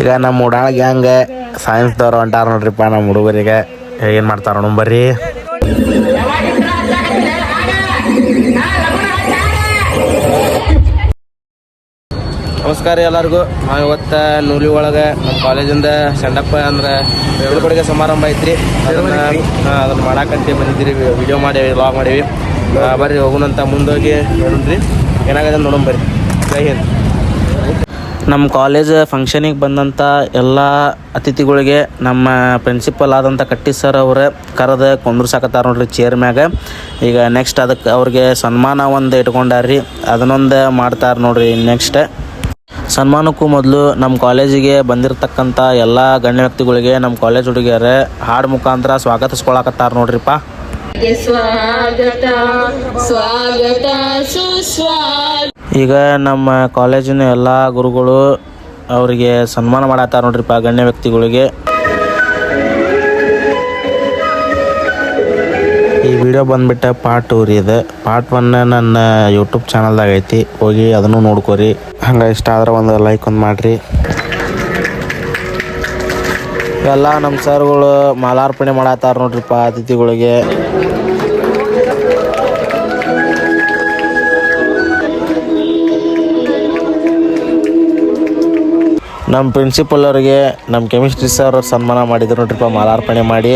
ಈಗ ನಮ್ಮ ಉಡಾಳ ಗ್ಯಾಂಗ್ ಸೈನ್ಸ್ದವ್ರು ಹೊಂಟಾರ ನೋಡ್ರಿಪ್ಪ ನಮ್ಮ ಹುಡುಗರಿಗೆ. ಏನು ಮಾಡ್ತಾರ ನೋಡ್ ಬರ್ರಿ ನಮಸ್ಕಾರ ಎಲ್ಲರಿಗೂ. ನಾವು ಇವತ್ತು ನೂಲಿ ಒಳಗೆ ನಮ್ಮ ಕಾಲೇಜಿಂದ ಸೆಂಡಪ್ಪ ಅಂದ್ರೆ ಬೀಳ್ಕೊಡುಗೆ ಸಮಾರಂಭ ಐತ್ರಿ. ಅದನ್ನ ಅದನ್ನು ಮಾಡಾಕಂತ ಬಂದಿದ್ದೀರಿ. ವಿಡಿಯೋ ಮಾಡಿ ಲಾಗ್ ಮಾಡೀವಿ. ಬರ್ರಿ ಹೋಗೋಣಂತ ಮುಂದೋಗಿ ನೋಡ್ರಿ ಏನಾಗದ ನೋಡೋಣ ಬರ್ರಿ. ಜೈ ಹಿಂದ್. ನಮ್ಮ ಕಾಲೇಜ್ ಫಂಕ್ಷನಿಗೆ ಬಂದಂಥ ಎಲ್ಲ ಅತಿಥಿಗಳಿಗೆ ನಮ್ಮ ಪ್ರಿನ್ಸಿಪಲ್ ಆದಂಥ ಕಟ್ಟಿ ಸರ್ ಅವರೇ ಕರೆದು ಕುಂದ್ರಸಾಕತ್ತಾರ ನೋಡ್ರಿ ಚೇರ್ ಮ್ಯಾಗ. ಈಗ ನೆಕ್ಸ್ಟ್ ಅದಕ್ಕೆ ಅವ್ರಿಗೆ ಸನ್ಮಾನ ಒಂದು ಇಟ್ಕೊಂಡಾರ್ರಿ, ಅದನ್ನೊಂದು ಮಾಡ್ತಾರೆ ನೋಡ್ರಿ ನೆಕ್ಸ್ಟ್ ಸನ್ಮಾನಕ್ಕೂ ಮೊದಲು ನಮ್ಮ ಕಾಲೇಜಿಗೆ ಬಂದಿರತಕ್ಕಂಥ ಎಲ್ಲ ಗಣ್ಯ ವ್ಯಕ್ತಿಗಳಿಗೆ ನಮ್ಮ ಕಾಲೇಜ್ ಹುಡುಗಿಯರೇ ಹಾಡು ಮುಖಾಂತರ ಸ್ವಾಗತಿಸ್ಕೊಳಕತ್ತಾರ ನೋಡ್ರಿಪ್ಪ ಸ್ವಾಗತ. ಸ್ವಾಗತ ಸುಸ್ವಾಗತ. ಈಗ ನಮ್ಮ ಕಾಲೇಜಿನ ಎಲ್ಲ ಗುರುಗಳು ಅವರಿಗೆ ಸನ್ಮಾನ ಮಾಡತ್ತಾರ ನೋಡ್ರಿಪ್ಪ ಗಣ್ಯ ವ್ಯಕ್ತಿಗಳಿಗೆ. ಈ ವಿಡಿಯೋ ಬಂದ್ಬಿಟ್ಟ ಪಾರ್ಟ್ ಟೂ ರೀ ಇದು. ಪಾರ್ಟ್ ಒನ್ ನನ್ನ ಯೂಟ್ಯೂಬ್ ಚಾನಲ್ದಾಗ ಐತಿ. ಹೋಗಿ ಅದನ್ನು ನೋಡ್ಕೋರಿ. ಹಂಗೆ ಇಷ್ಟ ಆದ್ರೆ ಒಂದು ಲೈಕ್ ಒಂದು ಮಾಡಿರಿ. ಎಲ್ಲ ನಮ್ಮ ಸರ್ಗಳು ಮಾಲಾರ್ಪಣೆ ಮಾಡತ್ತಾರ ನೋಡ್ರಿಪ್ಪ ಅತಿಥಿಗಳಿಗೆ. ನಮ್ಮ ಪ್ರಿನ್ಸಿಪಲ್ ಅವರಿಗೆ, ನಮ್ಮ ಕೆಮಿಸ್ಟ್ರಿ ಸರ್ ಸನ್ಮಾನ ಮಾಡಿದ್ರು ನೋಡ್ರಿಪ್ಪ ಮಾಲಾರ್ಪಣೆ ಮಾಡಿ.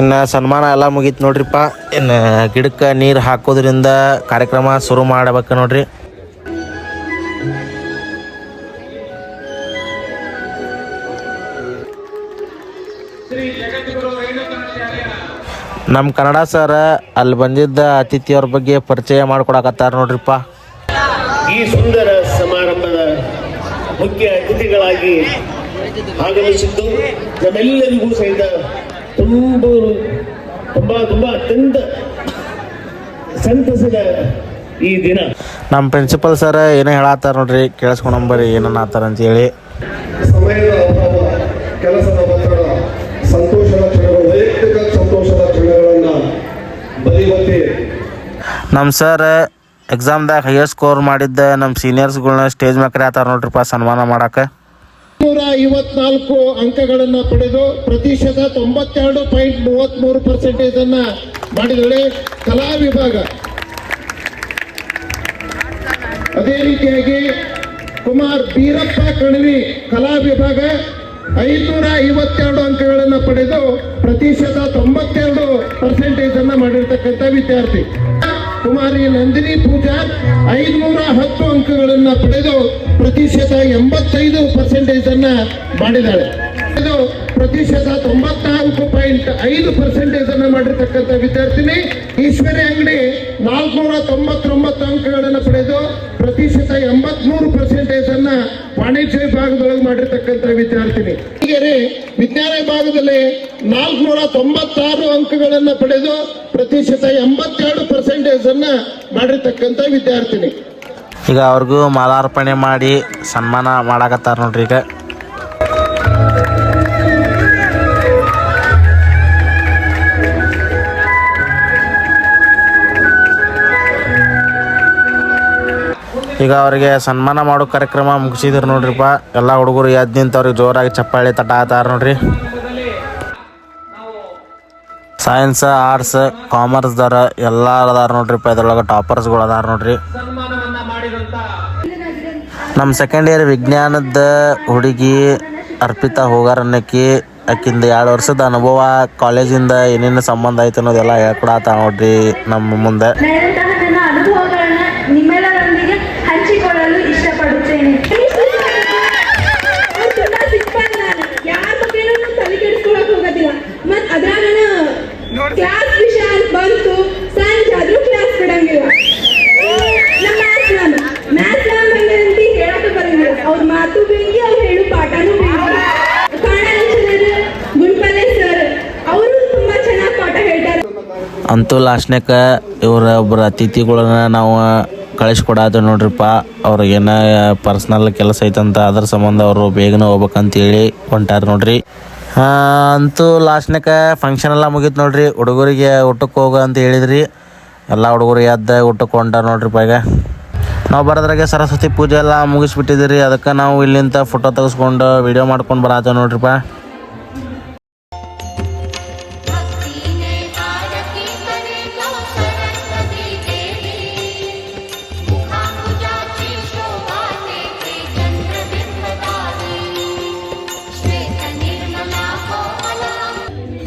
ಇನ್ನು ಸನ್ಮಾನ ಎಲ್ಲ ಮುಗೀತು ನೋಡ್ರಿಪ್ಪ. ಇನ್ನು ಗಿಡಕ್ಕೆ ನೀರು ಹಾಕೋದ್ರಿಂದ ಕಾರ್ಯಕ್ರಮ ಶುರು ಮಾಡಬೇಕು ನೋಡ್ರಿ. ನಮ್ಮ ಕನ್ನಡ ಸರ್ ಅಲ್ಲಿ ಬಂದಿದ್ದ ಅತಿಥಿಯವ್ರ ಬಗ್ಗೆ ಪರಿಚಯ ಮಾಡಿಕೊಡಕತ್ತಾರ ನೋಡ್ರಿಪ್ಪ. ಈ ಸುಂದರ ಸಮಾರಂಭದ ಮುಖ್ಯ ಅತಿಥಿಗಳಾಗಿ ಆಗಮಿಸಿದ್ದು ನಮ್ಮೆಲ್ಲರಿಗೂ ಸಹಿತ ತುಂಬ ತುಂಬ ತುಂಬ ಅತ್ಯಂತ ಸಂತಸದ ಈ ದಿನ. ನಮ್ಮ ಪ್ರಿನ್ಸಿಪಲ್ ಸರ್ ಏನೋ ಹೇಳತ್ತಾರ ನೋಡ್ರಿ ಕೇಳಿಸ್ಕೊಂಬರ್ರಿ ಏನನ್ನ ಆತಾರ ಅಂತ ಹೇಳಿ. ಸಮಯದ ಅಭಾವ ಕೆಲಸದ ಒತ್ತಡ ಸಂತೋಷದ ಕ್ಷಣಗಳು ವೈಯಕ್ತಿಕ ಸಂತೋಷದ ಕ್ಷಣಗಳನ್ನು ಬರೆಯುವಂತೆ ನಮ್ಮ ಸರ್ ಎಕ್ಸಾಮ್ದಾಗ ಹೈಯರ್ ಸ್ಕೋರ್ ಮಾಡಿದ್ದ ನಮ್ಮ ಸೀನಿಯರ್ಸ್ಗಳನ್ನ ಸ್ಟೇಜ್ ಮ್ಯಾಗ ಕರೆಯತ್ತಾರ ನೋಡ್ರಿಪ್ಪ ಸನ್ಮಾನ ಮಾಡಕ್ಕೆ ನೂರ ಐವತ್ನಾಲ್ಕು ಅಂಕಗಳನ್ನ ಪಡೆದು ಪ್ರತಿಶತ ತೊಂಬತ್ತೆರಡು ಪಾಯಿಂಟ್ ಮೂವತ್ಮೂರು ಪರ್ಸೆಂಟೇಜ್ ಅನ್ನ ಮಾಡಿದರೆ ಕಲಾ ವಿಭಾಗ. ಅದೇ ರೀತಿಯಾಗಿ ಕುಮಾರ್ ಬೀರಪ್ಪ ಕಣವಿ ಕಲಾ ವಿಭಾಗ ಐನೂರ ಐವತ್ತೆರಡು ಅಂಕಗಳನ್ನು ಪಡೆದು ಪ್ರತಿಶತ ತೊಂಬತ್ತೆರಡು ಪರ್ಸೆಂಟೇಜ್ ಅನ್ನ ಮಾಡಿರ್ತಕ್ಕಂಥ ವಿದ್ಯಾರ್ಥಿ. ಕುಮಾರಿ ನಂದಿನಿ ಪೂಜಾ ಐದುನೂರ ಹತ್ತು ಅಂಕಗಳನ್ನ ಪಡೆದು ಪ್ರತಿಶತ ಎಂಬತ್ತೈದು ಪರ್ಸೆಂಟೇಜ್ ಅನ್ನ ಮಾಡಿದ್ದಾಳೆ ಪ್ರತಿಶತ ತೊಂಬತ್ನಾಲ್ಕು ಪಾಯಿಂಟ್ ಐದು ಪರ್ಸೆಂಟೇಜ್ ಅನ್ನ ಮಾಡಿರ್ತಕ್ಕಂಥ ವಿದ್ಯಾರ್ಥಿನಿ ಈಶ್ವರಿ ಅಂಗಡಿ ನಾಲ್ಕುನೂರ ತೊಂಬತ್ತೊಂಬತ್ತು ಅಂಕಗಳನ್ನು ಪಡೆದು ಪ್ರತಿಶತ ಎಂಬತ್ಮೂರು ಪರ್ಸೆಂಟೇಜ್ ಅನ್ನ ವಾಣಿಜ್ಯ ವಿಭಾಗದೊಳಗೆ ಮಾಡಿರ್ತಕ್ಕಂಥ ವಿದ್ಯಾರ್ಥಿನಿ. ಹೀಗೆ ವಿಜ್ಞಾನ ವಿಭಾಗದಲ್ಲಿ ನಾಲ್ಕುನೂರ ತೊಂಬತ್ತಾರು ಅಂಕಗಳನ್ನು ಪಡೆದು ಪ್ರತಿಶತ ಎಂಬತ್ತೆರಡು ಪರ್ಸೆಂಟೇಜ್ ಅನ್ನ ಮಾಡಿರ್ತಕ್ಕಂಥ ವಿದ್ಯಾರ್ಥಿನಿ. ಈಗ ಅವ್ರಿಗೂ ಮಾಲಾರ್ಪಣೆ ಮಾಡಿ ಸನ್ಮಾನ ಮಾಡಾಕತ್ತಾರ ನೋಡ್ರಿ ಈಗ. ಈಗ ಅವರಿಗೆ ಸನ್ಮಾನ ಮಾಡೋ ಕಾರ್ಯಕ್ರಮ ಮುಗಿಸಿದ್ರು ನೋಡ್ರಿಪ್ಪ. ಎಲ್ಲ ಹುಡುಗರು ಎದ್ದು ನಿಂತವ್ರಿಗೆ ಜೋರಾಗಿ ಚಪ್ಪಾಳಿ ತಟ ಆತಾರ ನೋಡ್ರಿ. ಸೈನ್ಸ್ ಆರ್ಟ್ಸ್ ಕಾಮರ್ಸ್ದಾರ ಎಲ್ಲ ಅದಾರ ನೋಡ್ರಿಪ್ಪ. ಇದ್ರೊಳಗೆ ಟಾಪರ್ಸ್ಗಳು ಅದಾರ ನೋಡ್ರಿ. ನಮ್ಮ ಸೆಕೆಂಡ್ ಇಯರ್ ವಿಜ್ಞಾನದ ಹುಡುಗಿ ಅರ್ಪಿತಾ ಹೋಗಾರ ಅನ್ನಕ್ಕಿ ಆಕಿಂದ ಎರಡು ವರ್ಷದ ಅನುಭವ ಕಾಲೇಜಿಂದ ಏನೇನು ಸಂಬಂಧ ಐತೆ ಅನ್ನೋದೆಲ್ಲ ಹೇಳ್ಕೊಡತ್ತ ನೋಡ್ರಿ ನಮ್ಮ ಮುಂದೆ. ಅಂತೂ ಲಾಸ್ಟ್ನ್ಯಾಗ ಇವ್ರ ಒಬ್ಬರು ಅತಿಥಿಗಳನ್ನ ನಾವು ಕಳಿಸ್ಕೊಡಾದ ನೋಡ್ರಿಪ್ಪ. ಅವ್ರಿಗೇನ ಪರ್ಸ್ನಲ್ ಕೆಲಸ ಐತಂತ ಅದ್ರ ಸಂಬಂಧ ಅವರು ಬೇಗನೆ ಹೋಗ್ಬೇಕಂತೇಳಿ ಹೊಂಟಾರ ನೋಡ್ರಿ. ಅಂತೂ ಲಾಸ್ಟ್ನ್ಯಾಗ ಫಂಕ್ಷನ್ ಎಲ್ಲ ಮುಗೀತು ನೋಡ್ರಿ. ಹುಡುಗರಿಗೆ ಊಟಕ್ಕೆ ಹೋಗೋ ಅಂತ ಹೇಳಿದ್ರಿ. ಎಲ್ಲ ಹುಡುಗರು ಎದ್ದ ಊಟಕ್ಕೆ ಹೊಂಟಾರ ನೋಡ್ರಿ ಈಗ. ನಾವು ಬರೋದ್ರಾಗೆ ಸರಸ್ವತಿ ಪೂಜೆ ಎಲ್ಲ ಮುಗಿಸ್ಬಿಟ್ಟಿದ್ದೀರಿ. ಅದಕ್ಕೆ ನಾವು ಇಲ್ಲಿಂದ ಫೋಟೋ ತೆಗೆಸ್ಕೊಂಡು ವಿಡಿಯೋ ಮಾಡ್ಕೊಂಡು ಬರತ್ತೇವೆ ನೋಡ್ರಿಪ್ಪ.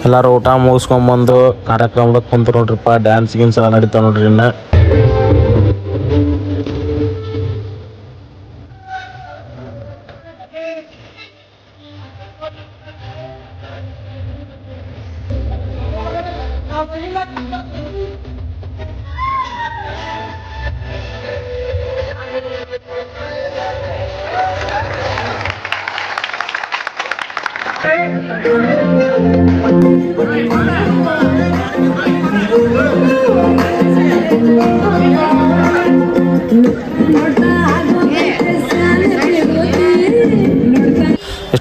ಎಲ್ಲರೂ ಊಟ ಮುಗಿಸ್ಕೊಂಬಂದು ಕಾರ್ಯಕ್ರಮದಾಗ ಕುಂತು ನೋಡ್ರಿಪ್ಪ ಡ್ಯಾನ್ಸ್ ಗೀನ್ಸ್ ಎಲ್ಲ ನಡೀತಾವ ನೋಡ್ರಿ ಇನ್ನ. ಇಷ್ಟ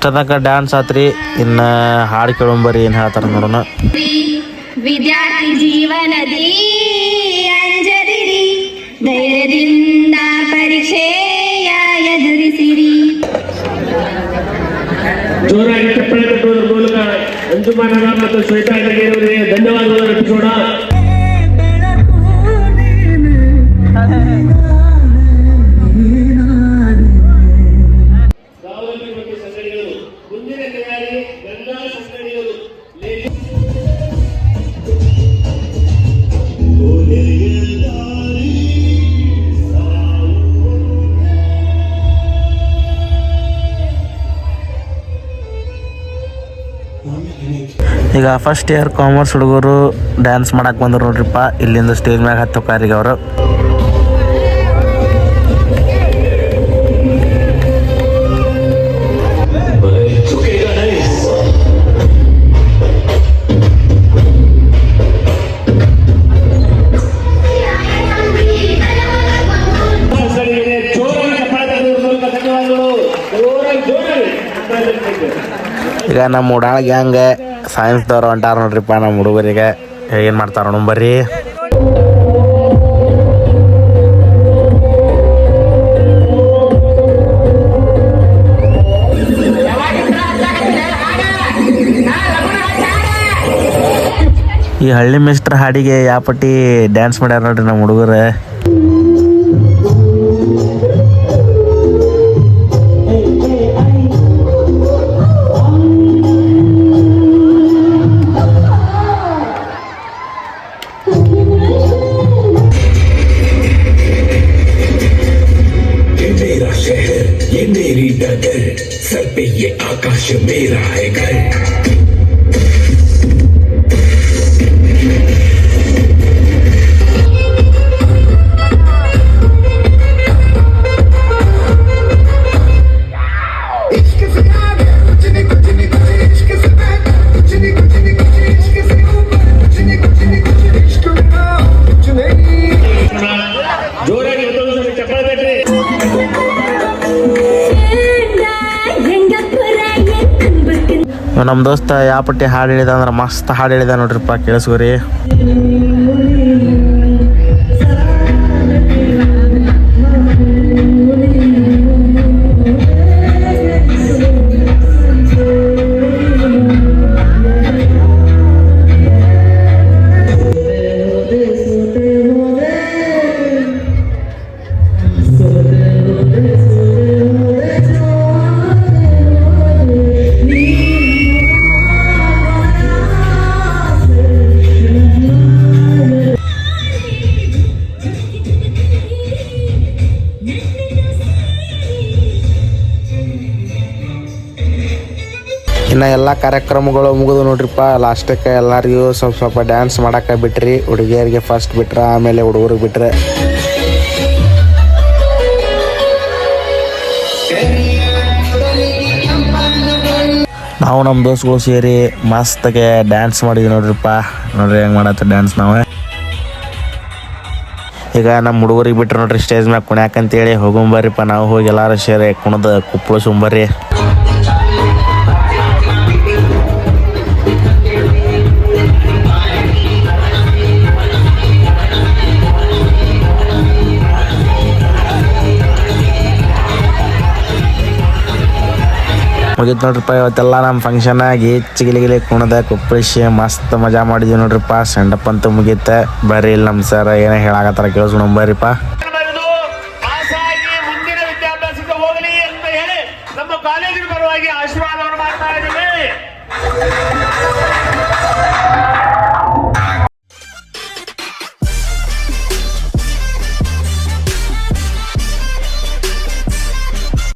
ತನಕ ಡ್ಯಾನ್ಸ್ ಆತ್ರಿ ಇನ್ನು ಹಾಡು ಕೇಳಂಬರಿ ಏನು ಹೇಳ್ತಾರೆ ನೋಡೋಣ. ವಿದ್ಯಾರ್ಥಿ ಜೀವನದಿ ಅಂಜರಿರಿ ಧೈರ್ಯದಿಂದ ಪರೀಕ್ಷೆಯ ಎದುರಿಸಿರಿ. ಜೋರಾಗಿ ಅಂಜುಮಾನರ ಮತ್ತು ಶ್ವೇತಾ ಅವರಿಗೆ ಧನ್ಯವಾದಗಳು ಅರ್ಪಿಸೋಣ. ಮುಂದಿನ ತಯಾರಿ ಗಂಗಾ ಸಂಘಟನೆಗಳು ಫಸ್ಟ್ ಇಯರ್ ಕಾಮರ್ಸ್ ಹುಡುಗರು ಡ್ಯಾನ್ಸ್ ಮಾಡಕ್ಕೆ ಬಂದರು ನೋಡ್ರಿಪ್ಪ ಇಲ್ಲಿಂದ ಸ್ಟೇಜ್ ಮ್ಯಾಗ ಹತ್ತು ಕಾರಿಗೆ ಅವರು. ಈಗ ನಮ್ಮ ಉಡಾಳ ಗ್ಯಾಂಗ್ ಸೈನ್ಸ್ದವ್ರು ಹೊಂಟಾರ ನೋಡ್ರಿಪ್ಪ ನಮ್ಮ ಹುಡುಗರಿಗೆ. ಏನು ಮಾಡ್ತಾರ ಬರ್ರಿ ಈ ಹಳ್ಳಿ ಮಿಸ್ಟ್ರ್ ಹಾಡಿಗೆ ಯಾವ ಪಟ್ಟಿ ಡ್ಯಾನ್ಸ್ ಮಾಡ್ಯಾರ ನೋಡ್ರಿ ನಮ್ಮ ಹುಡುಗರು. पे ये आकाश मेरा है घर। ನಮ್ಮ ದೋಸ್ತ ಯಾವ ಪಟ್ಟಿ ಹಾಡು ಹೇಳಿದ ಅಂದ್ರೆ ಮಸ್ತ್ ಹಾಡು ಹೇಳಿದ ನೋಡ್ರಿಪ್ಪ ಕೇಳಿಸ್ಕೋರಿ. ಇನ್ನು ಎಲ್ಲ ಕಾರ್ಯಕ್ರಮಗಳು ಮುಗಿದು ನೋಡ್ರಿಪ್ಪ. ಲಾಸ್ಟಕ್ಕೆ ಎಲ್ಲರಿಗೂ ಸ್ವಲ್ಪ ಸ್ವಲ್ಪ ಡ್ಯಾನ್ಸ್ ಮಾಡಕ್ಕೆ ಬಿಟ್ರಿ. ಹುಡುಗಿಯರಿಗೆ ಫಸ್ಟ್ ಬಿಟ್ರ, ಆಮೇಲೆ ಹುಡುಗರಿಗೆ ಬಿಟ್ರೆ. ನಾವು ನಮ್ಮ ದೋಸ್ತಗಳು ಸೇರಿ ಮಸ್ತಾಗೆ ಡ್ಯಾನ್ಸ್ ಮಾಡಿದ್ವಿ ನೋಡ್ರಿಪ್ಪ. ನೋಡ್ರಿ ಹೆಂಗೆ ಮಾಡತ್ತೆ ಡ್ಯಾನ್ಸ್ ನಾವೇ. ಈಗ ನಮ್ಮ ಹುಡುಗರಿಗೆ ಬಿಟ್ರೆ ನೋಡ್ರಿ ಸ್ಟೇಜ್ ಮ್ಯಾಗ ಕುಣ್ಯಾಕಂತೇಳಿ ಹೋಗಂಬರ್ರಿಪ್ಪ. ನಾವು ಹೋಗಿ ಎಲ್ಲಾರು ಸೇರಿ ಕುಣದ ಕುಪ್ಪಳಿಸ್ಕೊಂಬರ್ರಿ ಮುಗೀತು ನೋಡ್ರಿಪ್ಪ, ಇವತ್ತೆಲ್ಲ ನಮ್ಮ ಫಂಕ್ಷನ್ ಆಗಿ ಚಿಗಿಲಿಗಿಲಿ ಕುಣದ ಕುಪ್ಪಳಿಸಿ ಮಸ್ತ್ ಮಜಾ ಮಾಡಿದ್ವಿ ನೋಡ್ರಿಪ್ಪ. ಸೆಂಡಪ್ ಅಂತೂ ಮುಗೀತ. ಬರ್ರಿ ಇಲ್ಲಿ ನಮ್ಮ ಸರ್ ಏನೋ ಹೇಳಾಕತ್ತಾರ ಕೇಳಿಸ್ಕೊಂಡು ಬರ್ರಿಪ್ಪ.